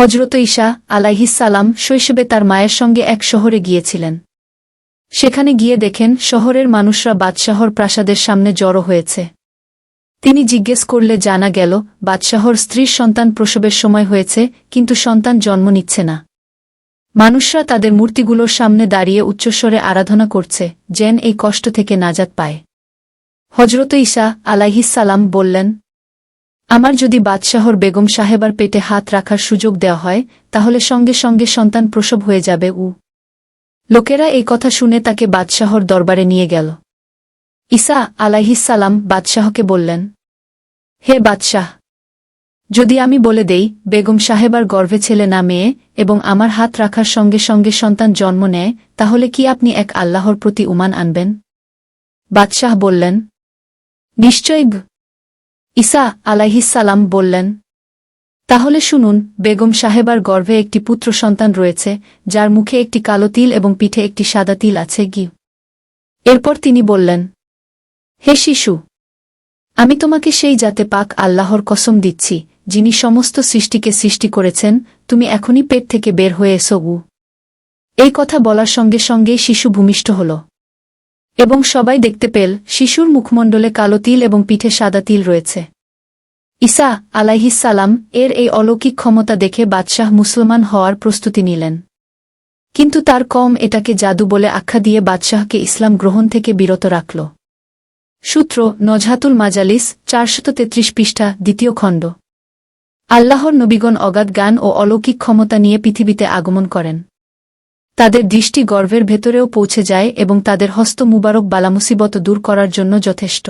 হজরত ঈশা আলাইহিসালাম শৈশবে তার মায়ের সঙ্গে এক শহরে গিয়েছিলেন। সেখানে গিয়ে দেখেন শহরের মানুষরা বাদশাহর প্রাসাদের সামনে জড়ো হয়েছে। তিনি জিজ্ঞেস করলে জানা গেল, বাদশাহর স্ত্রীর সন্তান প্রসবের সময় হয়েছে, কিন্তু সন্তান জন্ম নিচ্ছে না। মানুষরা তাদের মূর্তিগুলোর সামনে দাঁড়িয়ে উচ্চস্বরে আরাধনা করছে, যেন এই কষ্ট থেকে নাজাত পায়। হজরত ঈসা আলাইহিসালাম বললেন আমার যদি বাদশাহর বেগম সাহেবার পেটে হাত রাখার সুযোগ দেওয়া হয়, তাহলে সঙ্গে সঙ্গে সন্তান প্রসব হয়ে যাবে, উ। লোকেরা এই কথা শুনে তাকে বাদশাহর দরবারে নিয়ে গেল। ঈসা আলাইহিসালাম বাদশাহকে বললেন, হে বাদশাহ, যদি আমি বলে দেই, বেগম সাহেবার গর্ভে ছেলে না মেয়ে, এবং আমার হাত রাখার সঙ্গে সঙ্গে সন্তান জন্ম নেয়, তাহলে কি আপনি এক আল্লাহর প্রতি উমান আনবেন? বাদশাহ বললেন নিশ্চয় ঈসা আলাইহিসালাম বললেন, তাহলে শুনুন, বেগম সাহেবার গর্ভে একটি পুত্র সন্তান রয়েছে, যার মুখে একটি কালো তিল এবং পিঠে একটি সাদা তিল আছে গি। এরপর তিনি বললেন, হে শিশু, আমি তোমাকে সেই জাতে পাক আল্লাহর কসম দিচ্ছি, যিনি সমস্ত সৃষ্টিকে সৃষ্টি করেছেন, তুমি এখনই পেট থেকে বের হয়ে এসো এই কথা বলার সঙ্গে সঙ্গেই শিশু ভূমিষ্ঠ হল। এবং সবাই দেখতে পেল শিশুর মুখমণ্ডলে কালো তিল এবং পিঠে সাদা তিল রয়েছে। ঈসা আলাইহিসালাম এর এই অলৌকিক ক্ষমতা দেখে বাদশাহ মুসলমান হওয়ার প্রস্তুতি নিলেন। কিন্তু তার কম এটাকে জাদু বলে আখ্যা দিয়ে বাদশাহকে ইসলাম গ্রহণ থেকে বিরত রাখল। সূত্র নজহাতুল মাজালিস চারশত তেত্রিশ পৃষ্ঠা, দ্বিতীয় খণ্ড। আল্লাহর নবীগণ অগাধ গান ও অলৌকিক ক্ষমতা নিয়ে পৃথিবীতে আগমন করেন। তাদের দৃষ্টি গর্ভের ভেতরেও পৌঁছে যায় এবং তাদের হস্ত মুবারক বালামুসিবত দূর করার জন্য যথেষ্ট।